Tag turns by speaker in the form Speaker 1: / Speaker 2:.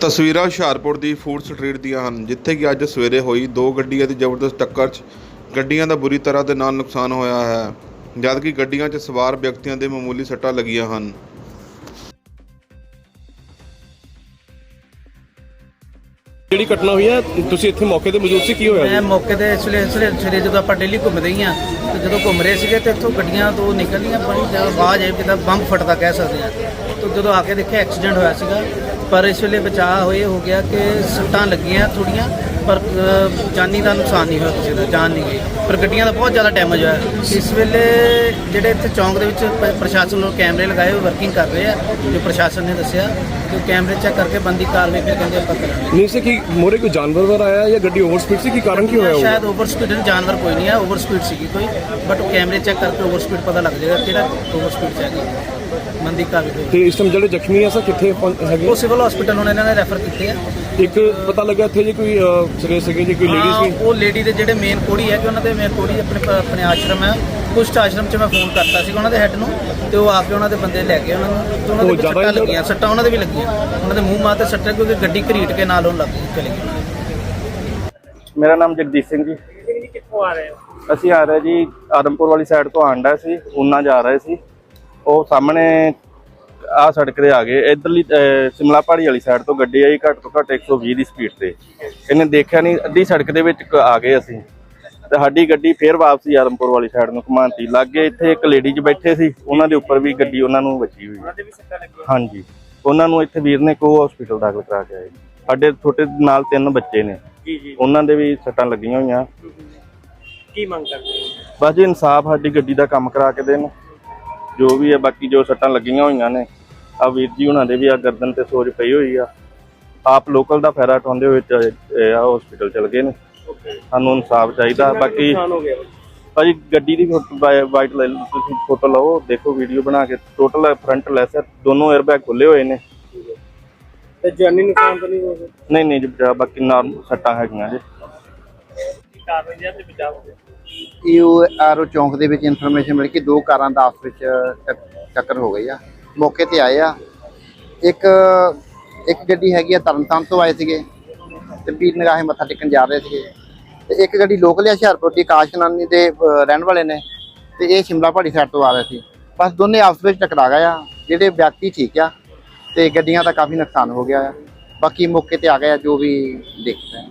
Speaker 1: ਤਸਵੀਰਾਂ ਹੁਸ਼ਿਆਰਪੁਰ ਦੀ food street ਦੀਆਂ ਹਨ ਜਿੱਥੇ ਕਿ ਅੱਜ ਸਵੇਰੇ ਹੋਈ ਦੋ ਗੱਡੀਆਂ ਦੀ ਜ਼ਬਰਦਸਤ ਟੱਕਰ 'ਚ ਗੱਡੀਆਂ ਦਾ ਬੁਰੀ ਤਰ੍ਹਾਂ ਦੇ ਨਾਲ ਨੁਕਸਾਨ ਹੋਇਆ ਹੈ ਜਦਕਿ ਗੱਡੀਆਂ 'ਚ ਸਵਾਰ ਵਿਅਕਤੀਆਂ ਦੇ ਮਾਮੂਲੀ ਸੱਟਾਂ ਲੱਗੀਆਂ ਹਨ।
Speaker 2: ਜਿਹੜੀ ਘਟਨਾ ਹੋਈ ਹੈ ਤੁਸੀਂ ਇੱਥੇ ਮੌਕੇ ਤੇ ਮੌਜੂਦ ਸੀ ਕੀ ਹੋਇਆ?
Speaker 3: ਮੈਂ ਮੌਕੇ ਤੇ ਇਸ ਵੇਲੇ ਸਵੇਰੇ ਜਦੋਂ ਆਪਾਂ ਡੇਲੀ ਘੁੰਮਦੇ ਹੀ ਆ ਤੇ ਜਦੋਂ ਘੁੰਮ ਰਹੇ ਸੀਗੇ ਤੇ ਇੱਥੋਂ ਗੱਡੀਆਂ ਤੋਂ ਨਿਕਲਦੀਆਂ ਬੜੀ ਜ਼ਿਆਦਾ ਆਵਾਜ਼ ਆਈ ਜਿੱਦਾਂ ਬੰਬ ਫਟਦਾ ਕਹਿ ਸਕਦੇ ਆ ਤੇ ਜਦੋਂ ਆ ਕੇ ਦੇਖਿਆ ਐਕਸੀਡੈਂਟ ਹੋਇਆ ਸੀਗਾ। ਪਰ ਇਸ ਵੇਲੇ ਬਚਾਅ ਹੋਏ ਹੋ ਗਿਆ ਕਿ ਸੱਟਾਂ ਲੱਗੀਆਂ ਥੋੜੀਆਂ, ਪਰ ਜਾਨੀ ਦਾ ਨੁਕਸਾਨ ਨਹੀਂ ਹੋਇਆ ਕਿਸੇ ਦਾ, ਜਾਨ ਨਹੀਂ ਗਈ। ਪਰ ਗੱਡੀਆਂ ਦਾ ਬਹੁਤ ਜ਼ਿਆਦਾ ਡੈਮੇਜ ਹੋਇਆ। ਇਸ ਵੇਲੇ ਜਿਹੜੇ ਇੱਥੇ ਚੌਂਕ ਦੇ ਵਿੱਚ ਪ- ਪ੍ਰਸ਼ਾਸਨ ਨੂੰ ਕੈਮਰੇ ਲਗਾਏ ਹੋਏ ਵਰਕਿੰਗ ਕਰ ਰਹੇ ਆ, ਜੋ ਪ੍ਰਸ਼ਾਸਨ ਨੇ ਦੱਸਿਆ। ਕਿ ਕੈਮਰੇ ਚੈੱਕ ਕਰਕੇ ਬੰਦੀ ਕਾਰਵਾਈ ਫਿਰ ਕਹਿੰਦੇ ਆਪਾਂ ਕਰਾਂਗੇ।
Speaker 2: ਨਹੀਂ ਸੀ ਕਿ ਮੋਰੇ ਕੋਈ ਜਾਨਵਰ ਵਰ ਆਇਆ ਜਾਂ ਗੱਡੀ ਓਵਰ ਸਪੀਡ ਸੀ? ਕੀ ਕਾਰਨ ਕੀ ਹੋਇਆ?
Speaker 3: ਸ਼ਾਇਦ ਓਵਰ ਸਪੀਡ ਜਾਨਵਰ ਕੋਈ ਨਹੀਂ ਹੈ ਓਵਰ ਸਪੀਡ ਸੀਗੀ ਕੋਈ ਬਟ ਕੈਮਰੇ ਚੈੱਕ ਕਰਕੇ ਓਵਰ ਸਪੀਡ ਪਤਾ ਲੱਗ ਜਾਏਗਾ ਕਿਹੜਾ ਓਵਰ ਸਪੀਡ ਹੈਗੀ। ਮੰਦੀ ਕਾਰਵਾਈ ਹੋਈ
Speaker 2: ਤੇ ਇਸ ਟਾਈਮ ਜਿਹੜੇ ਜ਼ਖਮੀ ਆ ਸਰ ਕਿੱਥੇ ਪਹੁੰ- ਹੈਗੇ?
Speaker 3: ਉਹ ਸਿਵਲ ਹਸਪੀਟਲ ਉਹਨਾਂ ਨੇ ਰੈਫਰ ਕੀਤੇ ਆ।
Speaker 2: ਇੱਕ ਪਤਾ ਲੱਗਾ ਇੱਥੇ ਜੀ ਕੋਈ ਸਰੇ ਸੀਗੇ ਜੀ ਕੋਈ
Speaker 3: ਹਾਂ,
Speaker 2: ਲੇਡੀਜ਼ ਵੀ?
Speaker 3: ਉਹ ਲੇਡੀ ਦੇ ਜਿਹੜੇ ਮੇਨ ਕੋੜੀ ਹੈ ਕਿ ਉਹਨਾਂ ਦੇ ਮੇਨ ਕੋੜੀ ਆਪਣੇ ਆਪਣੇ ਆਸ਼ਰਮ ਹੈ ਕੁਸ਼ਟ ਆਸ਼ਰਮ ਚ ਮੈਂ ਫੋਨ ਕਰਤਾ ਸੀ ਉਹਨਾਂ ਦੇ ਹੈੱਡ ਨੂੰ ਤੇ ਉਹ ਆ ਕੇ ਉਹਨਾਂ ਦੇ ਬੰਦੇ ਲੈ ਗਏ ਉਹਨਾਂ ਨੂੰ ਤੇ ਉਹਨਾਂ ਦੇ ਸੱਟਾਂ
Speaker 2: ਇੰਜਰਡ?
Speaker 3: ਲੱਗੀਆਂ ਸੱਟਾਂ ਉਹਨਾਂ ਦੇ ਵੀ ਲੱਗੀਆਂ। ਉਹਨਾਂ ਦੇ ਮੂੰਹ ਮਾਂ ਤੇ ਸੱਟਾਂ ਕਿਉਂਕਿ ਗੱਡੀ ਘਰੀਟ ਕੇ ਨਾਲ ਉਹਨੂੰ ਲੱਗ ਚਲੇ ਗਈ।
Speaker 4: ਮੇਰਾ ਨਾਮ ਜਗਦੀਸ਼ ਸਿੰਘ ਜੀ।
Speaker 3: ਕਿੱਥੋਂ ਆ ਰਹੇ ਹੋ
Speaker 4: ਅਸੀਂ ਆ ਰਹੇ ਜੀ ਆਦਮਪੁਰ ਵਾਲੀ ਸਾਈਡ ਤੋਂ ਆਂਡਾ ਸੀ ਉਨਾ ਜਾ ਰਹੇ ਸੀ। ਉਹ ਸਾਹਮਣੇ ਆ ਸੜਕ ਤੇ ਆ ਗਏ। ਇਧਰਲੀ ਸਿਮਲਾ ਪਹਾੜੀ ਵਾਲੀ ਸਾਈਡ ਤੋਂ ਗੱਡੀ ਆਈ ਘੱਟ ਤੋਂ ਘੱਟ 120 ਦੀ ਸਪੀਡ ਤੇ। ਇਹਨੇ ਦੇਖਿਆ ਨਹੀਂ ਅੱਧੀ ਸੜਕ ਦੇ ਵਿੱਚ ਆ ਗਏ ਅਸੀਂ। ਤੇ ਸਾਡੀ ਗੱਡੀ ਫੇਰ ਵਾਪਸੀ ਆਦਮਪੁਰ ਵਾਲੀ ਸਾਈਡ ਨੂੰ ਘੁਮਾਉਂਤੀ ਲੱਗੇ ਇੱਥੇ ਇੱਕ ਲੇਡੀ 'ਚ ਬੈਠੇ ਸੀ ਉਹਨਾਂ ਦੇ ਉੱਪਰ ਵੀ ਗੱਡੀ ਉਹਨਾਂ ਨੂੰ ਵੱਜੀ ਹੋਈ। ਹਾਂਜੀ। ਉਹਨਾਂ ਨੂੰ ਇੱਥੇ ਵੀਰ ਨੇ ਕੋ ਹਸਪੀਟਲ ਦਾਖਲ ਕਰਾ ਕੇ ਆਏ। ਸਾਡੇ ਛੋਟੇ ਨਾਲ ਤਿੰਨ ਬੱਚੇ ਨੇ।
Speaker 3: ਜੀ ਜੀ।
Speaker 4: ਉਹਨਾਂ ਦੇ ਵੀ ਸੱਟਾਂ ਲੱਗੀਆਂ ਹੋਈਆਂ।
Speaker 3: ਕੀ ਮੰਗ ਕਰਦੇ
Speaker 4: ਬਸ ਜੀ ਇਨਸਾਫ ਸਾਡੀ ਗੱਡੀ ਦਾ ਕੰਮ ਕਰਾ ਕੇ ਦੇਣ। ਜੋ ਵੀ ਹੈ ਬਾਕੀ ਜੋ ਸੱਟਾਂ ਲੱਗੀਆਂ ਹੋਈਆਂ ਨੇ। ਆ ਵੀਰ ਜੀ ਉਹਨਾਂ ਦੇ ਵੀ ਆ ਗਰਦਨ ਤੇ ਸੋਜ ਪਈ ਹੋਈ ਆ। ਆਪ ਲੋਕਲ ਦਾ ਫਾਇਦਾ ਉਠਾਉਂਦੇ ਹੋਏ ਹਸਪੀਟਲ ਚਲ ਗਏ ਨੇ। ਸਾਨੂੰ ਇਨਸਾਫ ਚਾਹੀਦਾ। ਬਾਕੀ
Speaker 3: ਹੋ ਗਿਆ?
Speaker 4: ਭਾਜੀ ਗੱਡੀ ਦੀ ਵਾਈਟ ਲੈ ਲਓ ਤੁਸੀਂ ਫੋਟੋ ਲਓ ਦੇਖੋ ਵੀਡੀਓ ਬਣਾ ਕੇ। ਟੋਟਲ ਫਰੰਟ ਲੈਸਰ ਦੋਨੋਂ 에ਅਰਬੈਗ ਖੁੱਲੇ ਹੋਏ ਨੇ।
Speaker 3: ਤੇ ਜਾਨੀ ਨੁਕਸਾਨ ਤਾਂ ਨਹੀਂ ਹੋਇਆ
Speaker 4: ਨਹੀਂ ਨਹੀਂ ਜੀ ਬਾਕੀ ਨਾਰਮਲ ਸੱਟਾਂ ਹੈਗੀਆਂ ਜੀ।
Speaker 3: ਕਾਰਵਾਈ ਜਾਂ ਤੇ ਬਚਾਅ ਹੋ ਗਿਆ?
Speaker 5: ਇਹ ਆਰਓ ਚੌਂਕ ਦੇ ਵਿੱਚ ਇਨਫੋਰਮੇਸ਼ਨ ਮਿਲੀ ਕਿ ਦੋ ਕਾਰਾਂ ਦਾ ਆਪਸ ਵਿੱਚ ਟੱਕ- ਟੱਕਰ ਹੋ ਗਈ ਆ। ਮੌਕੇ ਤੇ ਆਏ ਆ। ਇੱਕ ਇੱਕ ਗੱਡੀ ਹੈਗੀ ਆ ਤਰਨਤਾਰਨ ਤੋਂ ਆਏ ਸੀਗੇ ਤੇ ਪੀਰ ਨਿਗਾਹੇ ਮੱਥਾ ਟੇਕਣ ਜਾ ਰਹੇ ਸੀਗੇ। ਤੇ ਇੱਕ ਗੱਡੀ ਲੋਕਲ ਹੁਸ਼ਿਆਰਪੁਰ ਦੀ, ਆਕਾਸ਼ ਨਾਨੀ ਦੇ ਰਹਿਣ ਵਾਲੇ ਨੇ। ਤੇ ਇਹ ਸ਼ਿਮਲਾ ਪਹਾੜੀ ਸਾਈਡ ਤੋਂ ਆ ਰਹੇ ਸੀ। ਬਸ ਦੋਨੇ ਆਪਸ ਵਿੱਚ ਟਕਰਾ ਗਏ ਆ, ਜਿਹੜੇ ਵਿਅਕਤੀ ਠੀਕ ਆ, ਤੇ ਗੱਡੀਆਂ ਦਾ ਕਾਫੀ ਨੁਕਸਾਨ ਹੋ ਗਿਆ ਆ। ਬਾਕੀ ਮੌਕੇ ਤੇ ਆ ਗਏ ਆ, ਜੋ ਵੀ ਦੇਖਦੇ ਆ।